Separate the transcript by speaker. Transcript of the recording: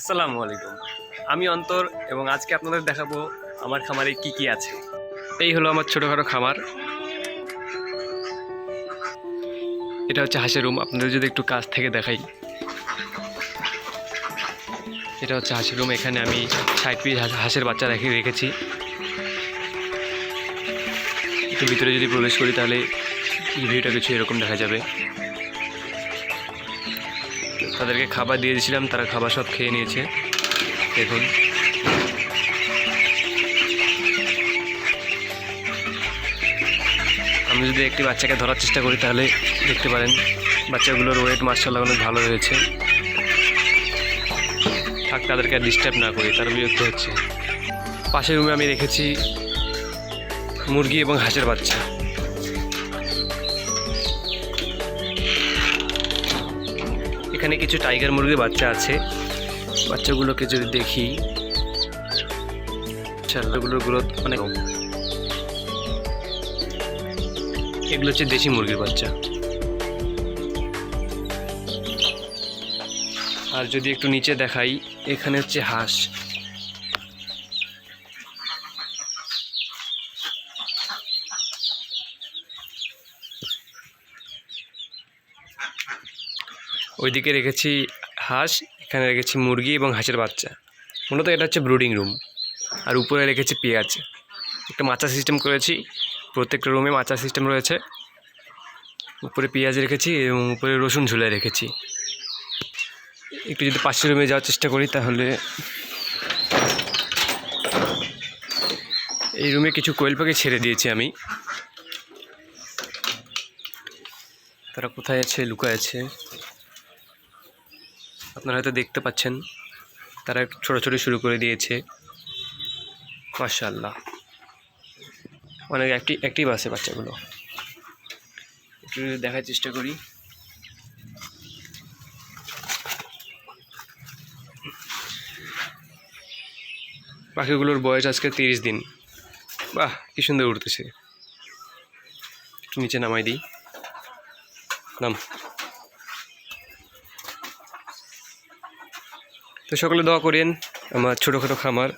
Speaker 1: আসসালামু আলাইকুম। আমি অন্তর এবং আজকে আপনাদের দেখাবো আমার খামারে কি কি আছে। এই হলো আমার ছোটোখাটো খামার। এটা হচ্ছে হাঁসের রুম আপনাদের যদি একটু কাছ থেকে দেখাই। এটা হচ্ছে হাঁসের রুম এখানে আমি ষাট পিস হাঁসের বাচ্চা রেখে রেখেছি। একটু ভিতরে যদি প্রবেশ করি তাহলে ভিউটা কিছু এরকম দেখা যাবে। তাদেরকে খাবার দিয়ে দিয়েছিলাম, তারা খাবার সব খেয়ে নিয়েছে। দেখুন। আমি যদি একটি বাচ্চাকে ধরার চেষ্টা করি, তাহলে দেখতে পারেন, বাচ্চাগুলোর ওয়েট মার্শাল্লাহ অনেক ভালো হয়েছে থাক, তাদেরকে ডিস্টার্ব না করি, তারা বিরক্ত হচ্ছে। পাশের রুমে আমি রেখেছি মুরগি এবং হাঁসের বাচ্চা। এখানে কিছু টাইগার মুরগির বাচ্চা আছে। বাচ্চাগুলোকে যদি দেখি বাচ্চাগুলোর গ্রোথ অনেক এগুলো হচ্ছে দেশি মুরগির বাচ্চা। আর যদি একটু নিচে দেখাই, এখানে হচ্ছে হাঁস। ওইদিকে রেখেছি হাঁস, এখানে রেখেছি মুরগি এবং হাঁসের বাচ্চা। মূলত এটা হচ্ছে ব্রুডিং রুম আর উপরে রেখেছি পেঁয়াজ। একটা মাচা সিস্টেম করেছি। প্রত্যেকটা রুমে মাচা সিস্টেম রয়েছে। উপরে পেঁয়াজ রেখেছি এবং উপরে রসুন ঝুলে রেখেছি। একটু যদি পাশের রুমে যাওয়ার চেষ্টা করি তাহলে এই রুমে কিছু কোয়েল পাখি ছেড়ে দিয়েছি আমি। তারা কোথায় আছে? লুকায় আছে। আপনারা হয়তো দেখতে পাচ্ছেন, তারা একটু ছোটাছুটি শুরু করে দিয়েছে। মাশাল্লাহ অনেক অ্যাক্টিভ অ্যাক্টিভ আছে বাচ্চাগুলো। একটু দেখার চেষ্টা করি। পাখিগুলোর বয়স আজকে তিরিশ দিন। বাহ, কি সুন্দর উঠতেছে একটু নিচে নামাই দিই। নাম। তো সকলে দোয়া করেন আমার ছোটোখাটো খামার।